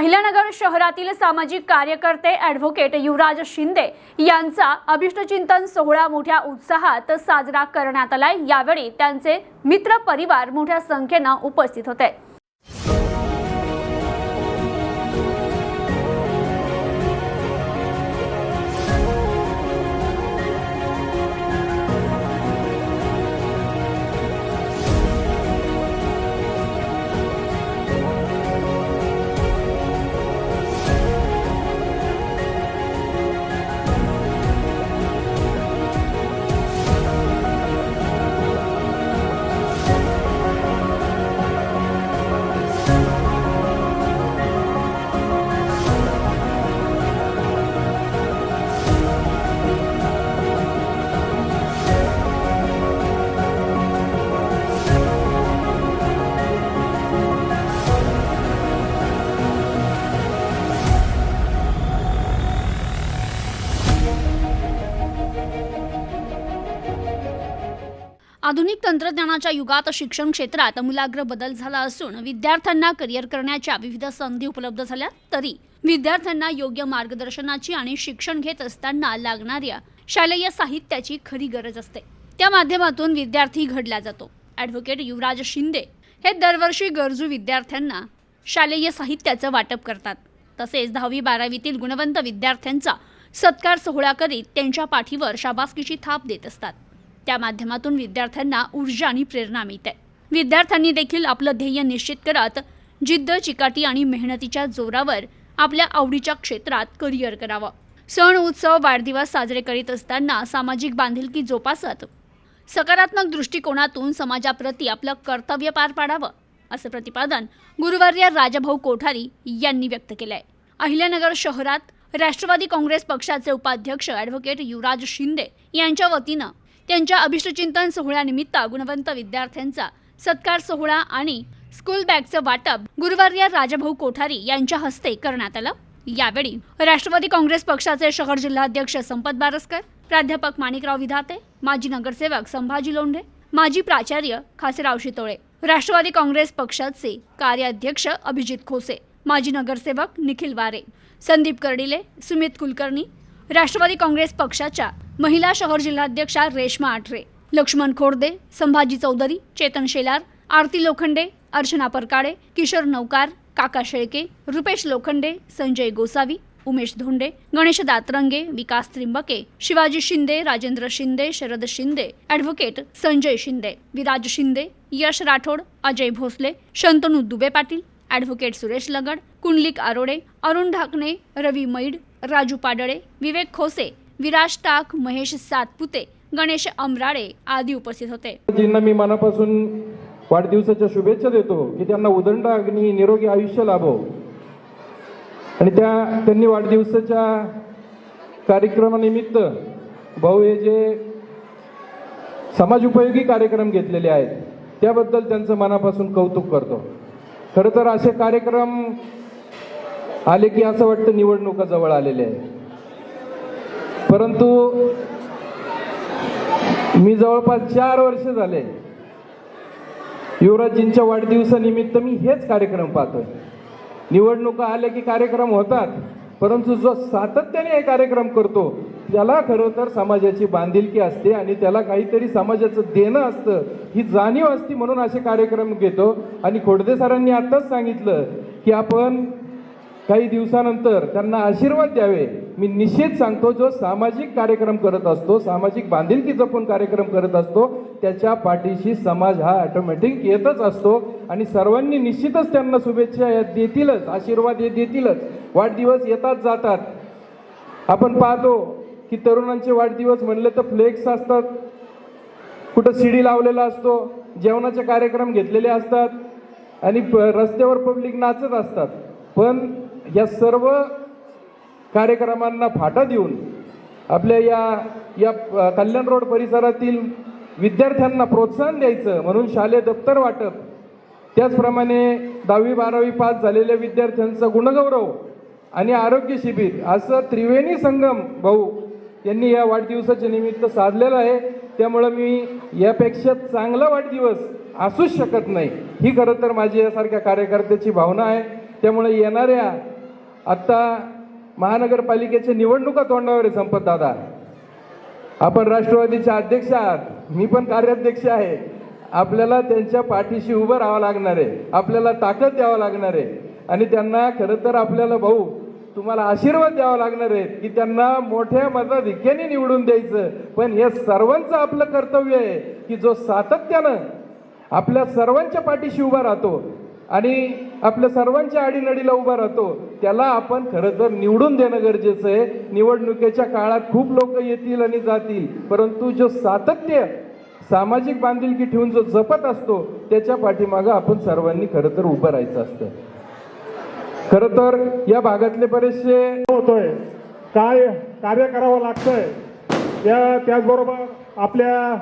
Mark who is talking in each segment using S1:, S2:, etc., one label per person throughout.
S1: अहिल्यानगर शहरातील सामाजिक कार्यकर्ते ॲडव्होकेट युवराज शिंदे यांचा अभिष्टचिंतन सोहळा मोठ्या उत्साहात साजरा करण्यात आलाय. यावेळी त्यांचे मित्र परिवार मोठ्या संख्येनं उपस्थित होते. आधुनिक तंत्रज्ञानाच्या युगात शिक्षण क्षेत्रात मुलाग्र बदल झाला असून विद्यार्थ्यांना करिअर करण्याच्या विविध संधी उपलब्ध झाल्या. तरी विद्यार्थ्यांना योग्य मार्गदर्शनाची आणि शिक्षण घेत असताना लागणाऱ्या शालेय साहित्याची खरी गरज असते. त्या माध्यमातून विद्यार्थी घडला जातो. ॲडव्होकेट युवराज शिंदे हे दरवर्षी गरजू विद्यार्थ्यांना शालेय साहित्याचं वाटप करतात. तसेच दहावी बारावीतील गुणवंत विद्यार्थ्यांचा सत्कार सोहळा करीत त्यांच्या पाठीवर शाबासकीची थाप देत असतात. त्या माध्यमातून विद्यार्थ्यांना ऊर्जा आणि प्रेरणा मिळते. विद्यार्थ्यांनी देखील आपलं ध्येय निश्चित करत जिद्द चिकाटी आणि मेहनतीच्या जोरावर आपल्या आवडीच्या क्षेत्रात करिअर करावं. सण उत्सव वाढदिवस साजरे करीत असताना सामाजिक बांधिलकी जोपासत सकारात्मक दृष्टिकोनातून समाजाप्रती आपलं कर्तव्य पार पाडावं असं प्रतिपादन गुरुवार्य राजाभाऊ कोठारी यांनी व्यक्त केलं आहे अहिल्यानगर शहरात राष्ट्रवादी काँग्रेस पक्षाचे उपाध्यक्ष ॲडव्होकेट युवराज शिंदे यांच्या वतीनं त्यांच्या अभिष्टचिंतन सोहळ्यानिमित्त गुणवंत विद्यार्थ्यांचा सत्कार सोहळा आणि स्कूल बॅगचं वाटप गुरुवार्य राजाभाऊ कोठारी यांच्या हस्ते करण्यात आलं. यावेळी राष्ट्रवादी काँग्रेस पक्षाचे शहर जिल्हाध्यक्ष संपत बारसकर प्राध्यापक माणिकराव विधाते माजी नगरसेवक संभाजी लोंढे माजी प्राचार्य खासेराव शितोळे राष्ट्रवादी काँग्रेस पक्षाचे कार्याध्यक्ष अभिजित खोसे माजी नगरसेवक निखिल वारे संदीप कर्डिले सुमित कुलकर्णी राष्ट्रवादी काँग्रेस पक्षाच्या महिला शहर जिल्हाध्यक्षा रेश्मा आठरे लक्ष्मण खोर्दे संभाजी चौधरी चेतन शेलार आरती लोखंडे अर्चना परकाडे किशोर नौकार काका शेळके रुपेश लोखंडे संजय गोसावी उमेश धोंडे गणेश दातरंगे विकास त्रिंबके शिवाजी शिंदे राजेंद्र शिंदे शरद शिंदे ॲडव्होकेट संजय शिंदे विराज शिंदे यश राठोड अजय भोसले शंतनू दुबे पाटील ॲडव्होकेट सुरेश लगड कुंडलिक आरोडे अरुण ढाकणे रवी मैड राजू पाडळे विवेक खोसे विराज टाक महेश सातपुते गणेश अमराळे आदी उपस्थित होते.
S2: ज्यांना मी मनापासून वाढदिवसाच्या शुभेच्छा देतो की त्यांना उदंड अग्नी निरोगी आयुष्य लाभो. आणि त्या त्यांनी वाढदिवसाच्या कार्यक्रमानिमित्त भाऊ हे जे समाज उपयोगी कार्यक्रम घेतलेले आहेत त्याबद्दल त्यांचं मनापासून कौतुक करतो. खरं तर असे कार्यक्रम आले की असं वाटतं निवडणुका जवळ आलेल्या आहे परंतु मी जवळपास चार वर्ष झाले युवराजजींच्या वाढदिवसानिमित्त मी हेच कार्यक्रम पाहतोय. निवडणुका आल्या की कार्यक्रम होतात परंतु जो सातत्याने हे कार्यक्रम करतो त्याला खरं तर समाजाची बांधिलकी असते आणि त्याला काहीतरी समाजाचं देणं असतं ही जाणीव असती म्हणून असे कार्यक्रम घेतो. आणि खोडदे सरांनी आताच सांगितलं की आपण काही दिवसानंतर त्यांना आशीर्वाद द्यावे. मी निश्चित सांगतो जो सामाजिक कार्यक्रम करत असतो सामाजिक बांधिलकी जपून कार्यक्रम करत असतो त्याच्या पाठीशी समाज हा ऑटोमॅटिक येतच असतो आणि सर्वांनी निश्चितच त्यांना शुभेच्छा या देतीलच आशीर्वाद हे देतीलच. वाढदिवस येतात जातात. आपण पाहतो की तरुणांचे वाढदिवस म्हणले तर फ्लेक्स असतात. कुठं शिडी लावलेला असतो जेवणाचे कार्यक्रम घेतलेले असतात आणि प- रस्त्यावर पब्लिक नाचत असतात. पण या सर्व कार्यक्रमांना फाटा देऊन आपल्या या या कल्याण रोड परिसरातील विद्यार्थ्यांना प्रोत्साहन द्यायचं म्हणून शालेय दप्तर वाटप. त्याचप्रमाणे दहावी बारावी पास झालेल्या विद्यार्थ्यांचा गुणगौरव आणि आरोग्य शिबिर असं त्रिवेणी संगम भाऊ यांनी या वाढदिवसाच्या निमित्त साधलेलं आहे. त्यामुळं मी यापेक्षा चांगला वाढदिवस असूच शकत नाही. ही खरं तर माझी यासारख्या कार्यकर्त्याची भावना आहे. त्यामुळे येणाऱ्या आत्ता महानगरपालिकेच्या निवडणुका तोंडावर आहे संपत दादा. आपण राष्ट्रवादीचे अध्यक्ष आहात. मी पण कार्याध्यक्ष आहे. आपल्याला त्यांच्या पाठीशी उभं राहावं लागणार आहे. आपल्याला ताकद द्यावं लागणार आहे. आणि त्यांना खरं तर आपल्याला भाऊ तुम्हाला आशीर्वाद द्यावा लागणार आहे की त्यांना मोठ्या मताधिक्याने निवडून द्यायचं. पण हे सर्वांचं आपलं कर्तव्य आहे की जो सातत्यानं आपल्या सर्वांच्या पाठीशी उभा राहतो. आणि आपल्या सर्वांच्या आडीनडीला उभा राहतो. त्याला आपण खरं तर निवडून देणं गरजेचं आहे. निवडणुकीच्या काळात खूप लोक येतील आणि जातील. परंतु जो सातत्य सामाजिक बांधिलकी ठेवून जो जपत असतो त्याच्या पाठीमागं आपण सर्वांनी खरं तर उभं राहायचं असतं. खरं तर या भागातले बरेचसे
S3: होतोय. काय कार्य करावं लागतंय? या त्याचबरोबर आपल्या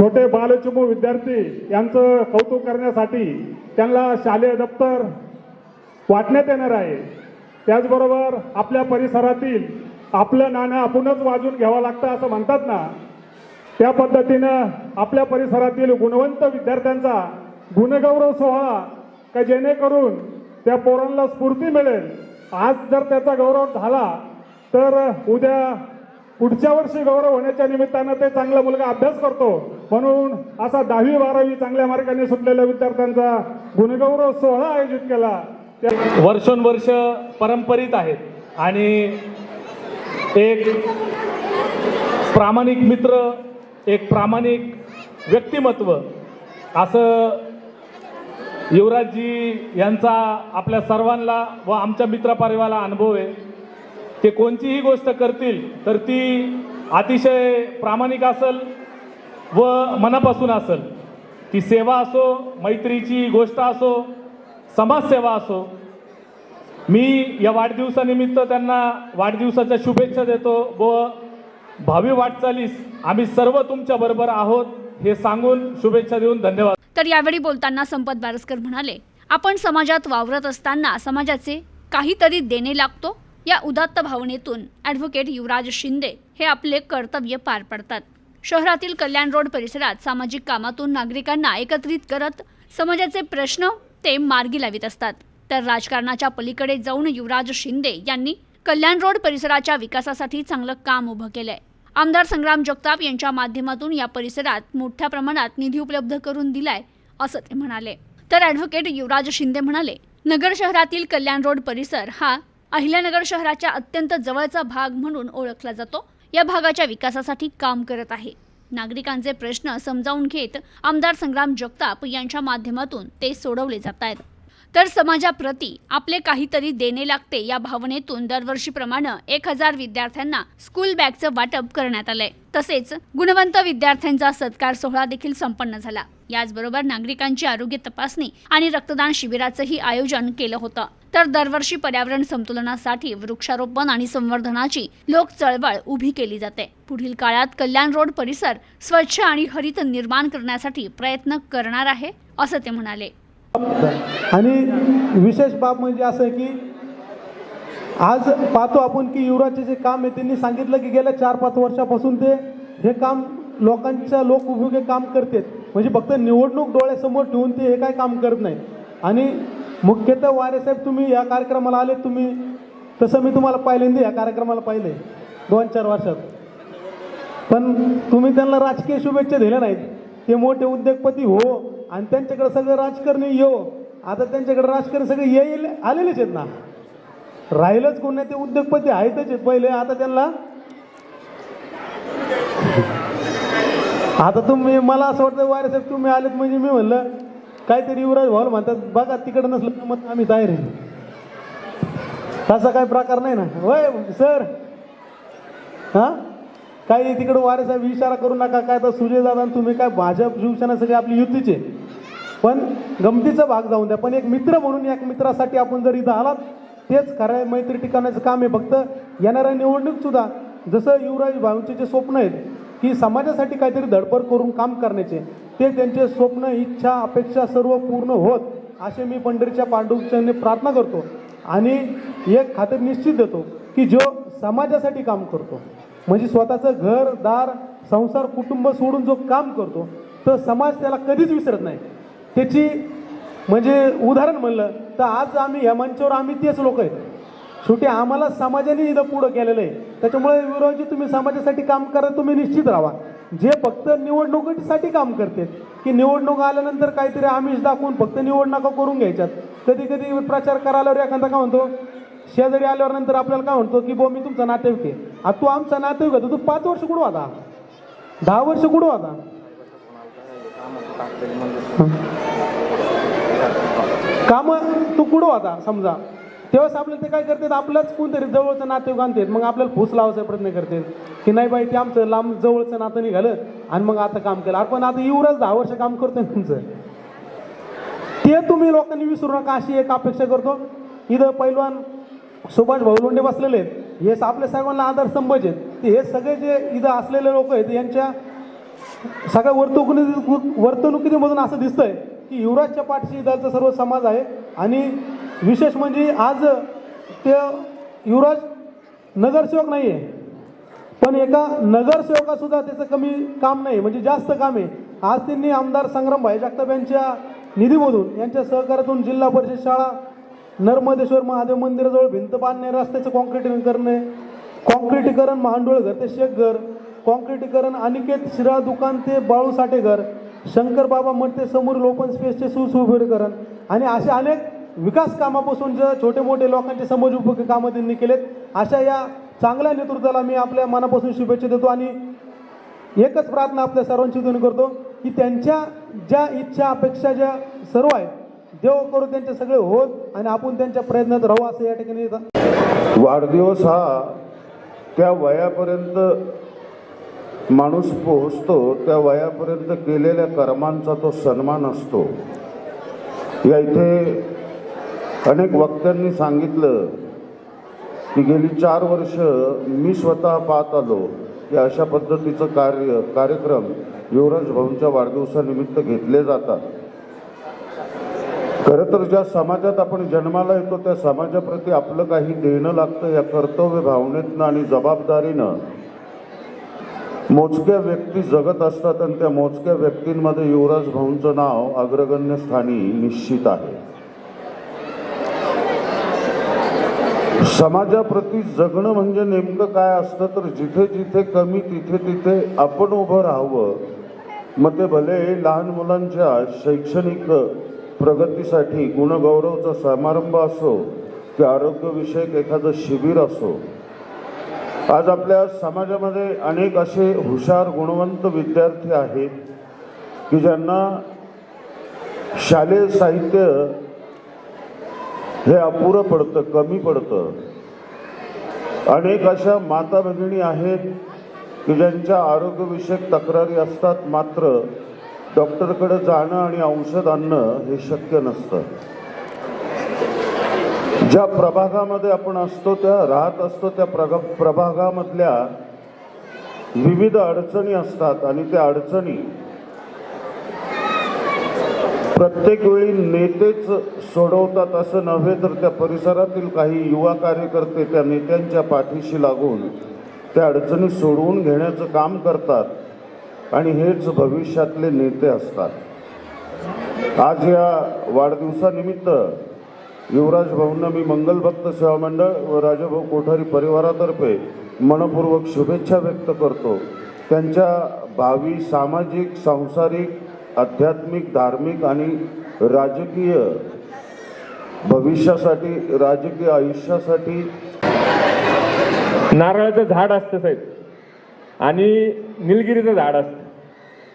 S3: छोटे बालचिमू विद्यार्थी यांचं कौतुक करण्यासाठी त्यांना शालेय दप्तर वाटण्यात येणार आहे. त्याचबरोबर आपल्या परिसरातील आपलं नाणं आपणच वाजून घ्यावं लागतं असं म्हणतात ना. त्या पद्धतीनं आपल्या परिसरातील गुणवंत विद्यार्थ्यांचा गुणगौरव सोहळा का जेणेकरून त्या पोरांना स्फूर्ती मिळेल. आज जर त्याचा गौरव झाला तर उद्या पुढच्या वर्षी गौरव होण्याच्या निमित्तानं ते चांगला मुलगा अभ्यास करतो. म्हणून असा दहावी बारावी चांगल्या मार्गाने सुटलेल्या विद्यार्थ्यांचा गुणगौरव सोहळा आयोजित केला.
S4: वर्षोनवर्ष परंपरित आहेत. आणि एक प्रामाणिक मित्र एक प्रामाणिक व्यक्तिमत्व असं युवराजजी यांचा आपल्या सर्वांना व आमच्या मित्रपरिवाराला अनुभव आहे. ते कोणतीही गोष्ट करतील तर ती अतिशय प्रामाणिक असेल व मनापासून असेल. ती सेवा असो मैत्रीची गोष्ट असो समाजसेवा असो मी या वाढदिवसानिमित्त त्यांना वाढदिवसाच्या शुभेच्छा देतो व भावी वाटचालीस आम्ही सर्व तुमच्या बरोबर आहोत हे सांगून शुभेच्छा देऊन धन्यवाद.
S1: तर यावेळी बोलताना संपत बारसकर म्हणाले आपण समाजात वावरत असताना समाजाचे काहीतरी देणे लागतो? या उदात्त भावनेतून ॲडव्होकेट युवराज शिंदे हे आपले कर्तव्य पार पडतात. शहरातील कल्याण रोड परिसरात सामाजिक कामातून नागरिकांना एकत्रित करत समाजाचे प्रश्न ते मार्गी लावित असतात. तर राजकारणाच्या पलीकडे जाऊन युवराज शिंदे यांनी कल्याण रोड परिसराच्या विकासासाठी चांगलं काम उभं केलंय. आमदार संग्राम जगताप यांच्या माध्यमातून या परिसरात मोठ्या प्रमाणात निधी उपलब्ध करून दिलाय असं ते म्हणाले. तर ॲडव्होकेट युवराज शिंदे म्हणाले नगर शहरातील कल्याण रोड परिसर हा अहिल्यानगर शहराच्या अत्यंत जवळचा भाग म्हणून ओळखला जातो. या भागाच्या विकासासाठी काम करत आहे. नागरिकांचे प्रश्न समजावून घेत आमदार संग्राम जगताप यांच्या माध्यमातून ते सोडवले जात आहेत. तर समाजाप्रती आपले काहीतरी देणे लागते या भावनेतून दरवर्षीप्रमाणे एक हजार विद्यार्थ्यांना स्कूल बॅगचं वाटप करण्यात आलंय. तसेच गुणवंत विद्यार्थ्यांचा सत्कार सोहळा देखील संपन्न झाला. याचबरोबर नागरिकांची आरोग्य तपासणी आणि रक्तदान शिबिराचंही आयोजन केलं होतं. तर दरवर्षी पर्यावरण संतुलनासाठी वृक्षारोपण आणि संवर्धनाची लोक चळवळ उभी केली जाते. पुढील काळात कल्याण रोड परिसर स्वच्छ आणि हरित निर्माण करण्यासाठी प्रयत्न करणार आहे असं ते म्हणाले.
S5: आणि विशेष बाब म्हणजे असं की आज पाहतो आपण की युवराजचे जे काम आहे त्यांनी सांगितलं की गेल्या चार पाच वर्षापासून ते हे काम लोकांच्या लोक उपयोगी काम करतात. म्हणजे फक्त निवडणूक डोळ्यासमोर ठेवून ते हे काय काम करत नाही. आणि मुख्यतः वारेसाहेब तुम्ही या कार्यक्रमाला आले तुम्ही तसं मी तुम्हाला पहिल्यांदा या कार्यक्रमाला पाहिले दोन चार वर्षात. पण तुम्ही त्यांना राजकीय शुभेच्छा दिल्या नाहीत. ते मोठे उद्योगपती हो आणि त्यांच्याकडे सगळं राजकारणी येऊ आता त्यांच्याकडे राजकारणी सगळे येईल आलेलेच आहेत ना. राहिलंच कोण नाही ते उद्योगपती आहेतच आहेत पहिले. आता त्यांना आता तुम्ही मला असं वाटतं वारे साहेब तुम्ही आलेत म्हणजे मी म्हणलं काहीतरी युवराज भाऊ म्हणतात बघा तिकडं नसलं तर मग आम्ही तयार आहे. तसा काही प्रकार नाही ना. होय सर. हां? काही तिकडं वारे साहेब इशारा करू नका काय तर सुजय दादा तुम्ही काय भाजप शिवसेना आपली युतीचे पण गमतीचा भाग जाऊन द्या. पण एक मित्र म्हणून एक मित्रासाठी आपण जर इथं आलात तेच खरं मैत्री टिकवण्याचं काम आहे फक्त. येणाऱ्या निवडणूक सुद्धा जसं युवराज भाऊंचे जे स्वप्न आहेत की समाजासाठी काहीतरी धडपड करून काम करण्याचे. ते त्यांचे स्वप्न इच्छा अपेक्षा सर्व पूर्ण होत असे मी पंढरीच्या पांडुरच्याने प्रार्थना करतो. आणि एक खात्री निश्चित देतो की जो समाजासाठी काम करतो म्हणजे स्वतःचं घर दार संसार कुटुंब सोडून जो काम करतो तर समाज त्याला कधीच विसरत नाही. त्याची म्हणजे उदाहरण म्हणलं तर आज आम्ही या मंचावर आम्ही तेच लोक आहेत. शेवटी आम्हाला समाजाने इथं पुढं केलेलं आहे. त्याच्यामुळे विरोधी तुम्ही समाजासाठी काम करा तुम्ही निश्चित राहा. जे फक्त निवडणुकीसाठी काम करते की निवडणूक आल्यानंतर काहीतरी आमिष दाखवून फक्त निवडणुका करून घ्यायच्यात. कधी कधी प्रचार करायला एखादा काय म्हणतो शेजारी आल्यावर नंतर आपल्याला काय म्हणतो की बो मी तुमचा नातेवाईक आहे. आता तू आमचा नातेवाईक आहे, तू पाच वर्ष कुठं होता? दहा वर्ष कुठं होता? काम तू कुठं होता समजा? तेव्हाच आपल्याला ते काय करतात? आपलंच कोणतरी जवळचं नातेवाईक आणतात. मग आपल्याला फूस लावायचा प्रयत्न करतात. की नाही बाई ते आमचं लांब जवळचं नातं निघालं आणि मग आता काम केलं. आपण आता एवढंच दहा वर्ष काम करतोय तुमचं. ते तुम्ही लोकांनी विसरू नका अशी एक अपेक्षा करतो. इथं पैलवान सुभाष भाऊ लोंढे बसलेले आहेत. हे आपल्या सर्वांना आधारस्तंभच आहेत. ते हे सगळे जे इथं असलेले लोक आहेत यांच्या सगळ्या वर्तणुकी वर्तणुकीमधून असं दिसतंय की युवराजच्या पाठीशी दलचा सर्व समाज आहे आणि विशेष म्हणजे आज ते युवराज नगरसेवक नाही आहे पण एका नगरसेवकासुद्धा त्याचं कमी काम नाही म्हणजे जास्त काम आहे. आज त्यांनी आमदार संग्रामभाई जगताप यांच्या निधीमधून यांच्या सहकार्यातून जिल्हा परिषद शाळा नर्मदेश्वर महादेव मंदिराजवळ भिंत बांधणे रस्त्याचं कॉन्क्रिटीकरण करणे कॉन्क्रिटीकरण महांडोळघर ते शेखघर कॉन्क्रिटीकरण अनिकेत शिराळ दुकान ते बाळू साठेघर शंकर बाबा मठ ते समोर ओपन स्पेसचे सुशोभीकरण आणि असे अनेक विकास कामापासून जे छोटे मोठे लोकांचे समज उपयोगी कामं त्यांनी केलेत अशा या चांगल्या नेतृत्वाला मी आपल्या मनापासून शुभेच्छा देतो आणि एकच प्रार्थना आपल्या सर्वांची दोन करतो की त्यांच्या ज्या इच्छा अपेक्षा ज्या सर्व आहेत देव करू त्यांचे सगळे होत आणि आपण त्यांच्या प्रयत्नात राहू असं या ठिकाणी
S6: वाढदिवस हा त्या वयापर्यंत माणूस पोहोचतो त्या वयापर्यंत केलेल्या कर्मांचा तो सन्मान असतो. या इथे अनेक वक्त्यांनी सांगितलं की गेली चार वर्ष मी स्वतः पाहत आलो की अशा पद्धतीचं कार्य कार्यक्रम युवराज भाऊंच्या वाढदिवसानिमित्त घेतले जातात. खरं तर ज्या समाजात आपण जन्माला येतो त्या समाजाप्रती आपलं काही देणं लागतं या कर्तव्य भावनेतनं आणि जबाबदारीनं. मोजक्या व्यक्ती जगत असतात आणि त्या मोजक्या व्यक्तींमध्ये युवराज भाऊंचं नाव अग्रगण्य स्थानी निश्चित आहे. समाजाप्रती जगणं म्हणजे नेमकं काय असतं तर जिथे जिथे कमी तिथे तिथे आपण उभं राहावं. मग ते भले लहान मुलांच्या शैक्षणिक प्रगतीसाठी गुणगौरवचा समारंभ असो की आरोग्यविषयक एखादं शिबिर असो. आज आपल्या समाजामध्ये अनेक असे हुशार गुणवंत विद्यार्थी आहेत की ज्यांना शालेय साहित्य हे अपुरं पडतं कमी पडतं. अनेक अशा माता भगिनी आहेत की ज्यांच्या आरोग्यविषयक तक्रारी असतात मात्र डॉक्टरकडे जाणं आणि औषध आणणं हे शक्य नसतं. ज्या प्रभागामध्ये आपण असतो त्या राहत असतो त्या प्रगा प्रभागामधल्या विविध अडचणी असतात आणि त्या अडचणी प्रत्येक वेळी नेतेच सोडवतात असं नव्हे तर त्या परिसरातील काही युवा कार्यकर्ते त्या नेत्यांच्या पाठीशी लागून त्या अडचणी सोडवून घेण्याचं काम करतात आणि हेच भविष्यातले नेते असतात. आज या वाढदिवसानिमित्त युवराज भाऊंना मी मंगलभक्त सेवा मंडळ व राजाभाऊ कोठारी परिवारातर्फे मनपूर्वक शुभेच्छा व्यक्त करतो. त्यांच्या भावी सामाजिक सांसारिक आध्यात्मिक धार्मिक आणि राजकीय भविष्यासाठी राजकीय आयुष्यासाठी
S7: नारळाचं झाड असतं साहेब. आणि निलगिरीचं झाड असतं.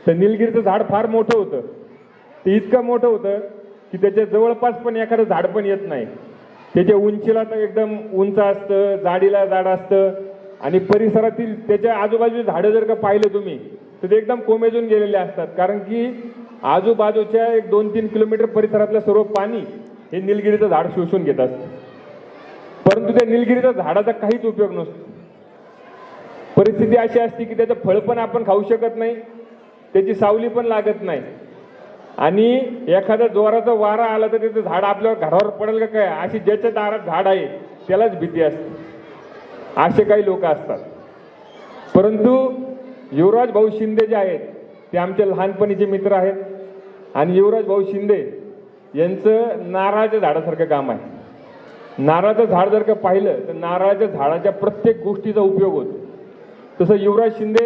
S7: तर निलगिरीचं झाड फार मोठं होतं. ते इतकं मोठं होतं की त्याच्या जवळपास पण एखादं झाड पण येत नाही. त्याच्या उंचीला तर एकदम उंच असतं जाडीला झाड असतं. आणि परिसरातील त्याच्या आजूबाजूची झाडं जर का पाहिलं तुम्ही तर ते एकदम कोमेजून गेलेले असतात. कारण की आजूबाजूच्या एक दोन तीन किलोमीटर परिसरातलं सर्व पाणी हे निलगिरीचं झाड शोषून घेत असतं. परंतु त्या निलगिरीच्या झाडाचा काहीच उपयोग नसतो. परिस्थिती अशी असते की त्याचं फळ पण आपण खाऊ शकत नाही त्याची सावली पण लागत नाही. आणि एखादा जोराचा वारा आला तर त्याचं झाड आपल्या घरावर पडेल का काय? अशी ज्याच्या दारात झाड आहे त्यालाच भीती असते. असे काही लोक असतात. परंतु युवराज भाऊ शिंदे जे आहेत ते आमचे लहानपणीचे मित्र आहेत. आणि युवराज भाऊ शिंदे यांचं नारळाच्या झाडासारखं काम आहे. नारळाचं झाड जर का पाहिलं तर नारळाच्या झाडाच्या प्रत्येक गोष्टीचा उपयोग होतो. तसं युवराज शिंदे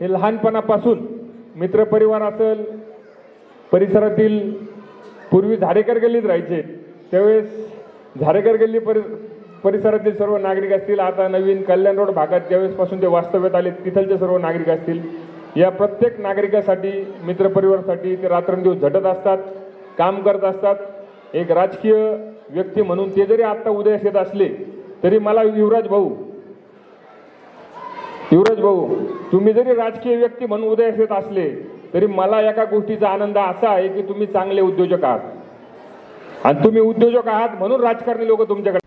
S7: हे लहानपणापासून मित्रपरिवार असेल परिसरातील पूर्वी झाडेकर गल्लीत राहायचे त्यावेळेस झाडेकर गल्ली परि परिसरातील सर्व नागरिक असतील आता नवीन कल्याण रोड भागात ज्यावेळेसपासून ते वास्तव्यात आले तिथलचे सर्व नागरिक असतील. या प्रत्येक नागरिकासाठी मित्रपरिवारासाठी ते रात्रंदिवस झटत असतात काम करत असतात. एक राजकीय व्यक्ती म्हणून ते जरी आत्ता उदयास येत असले तरी मला युवराज भाऊ युवराज भाऊ तुम्ही जरी राजकीय व्यक्ती म्हणून उदयास येत असले तरी मला एका गोष्टीचा आनंद असा आहे की तुम्ही चांगले उद्योजक आहात. आणि तुम्ही उद्योजक आहात म्हणून राजकारणी लोक तुमच्याकडे